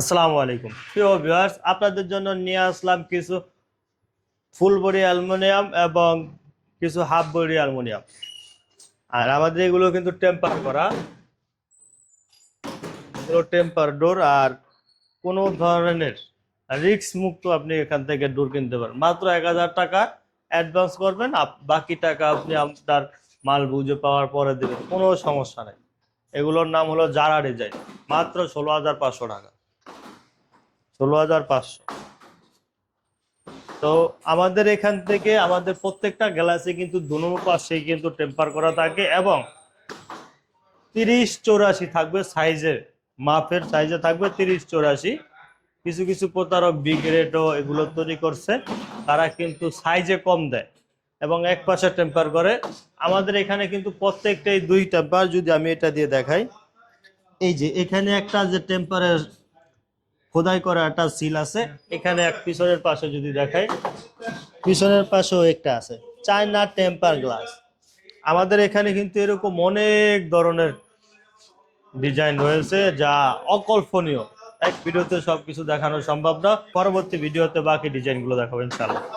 আসসালামু আলাইকুম। প্রিয় ভিউয়ার্স আপনাদের জন্য নিয়ে আসলাম কিছু ফুল বডি অ্যালুমিনিয়াম এবং কিছু হাফ বডি অ্যালুমিনিয়াম। আর আমাদের এগুলো কিন্তু টেম্পার করা। এগুলো টেম্পার ডোর আর কোনো ধরনের রিক্স মুক্ত আপনি এখান থেকে ডোর কিনতে পারেন। মাত্র এক হাজার টাকা অ্যাডভান্স করবেন বাকি টাকা আপনি আপনার মাল বুঝে পাওয়ার পরে দেবেন, কোনো সমস্যা নেই। এগুলোর নাম হলো জারা ডিজাইন মাত্র ষোলো হাজার পাঁচশো টাকা। ষোলো হাজার পাঁচশো। তো আমাদের এখান থেকে আমাদের প্রত্যেকটা গ্লাসে কিন্তু দুনো পাশেই কিন্তু টেম্পার করা থাকে এবং তিরিশ চৌরাশি থাকবে সাইজের, মাপের সাইজে থাকবে তিরিশ চৌরাশি। কিছু কিছু প্রতারক বিগ রেটও এগুলো তৈরি করছে, তারা কিন্তু সাইজে কম দেয় এবং এক পাশে টেম্পার করে। আমাদের এখানে কিন্তু প্রত্যেকটাই দুই টেম্পার যদি আমি এটা দিয়ে দেখাই। এই যে এখানে একটা যে টেম্পারের খোদাই করা একটা সিল আছে। এখানে এক পিছনের পাশে যদি দেখাই, পিছনের পাশেও একটা আছে। China temper glass. আমাদের এখানে কিন্তু এরকম অনেক ধরনের ডিজাইন রয়েছে যা অকল্পনীয়। এক ভিডিওতে সবকিছু দেখানো সম্ভব না। পরবর্তী ভিডিওতে বাকি ডিজাইনগুলো দেখাবেন ইনশাআল্লাহ।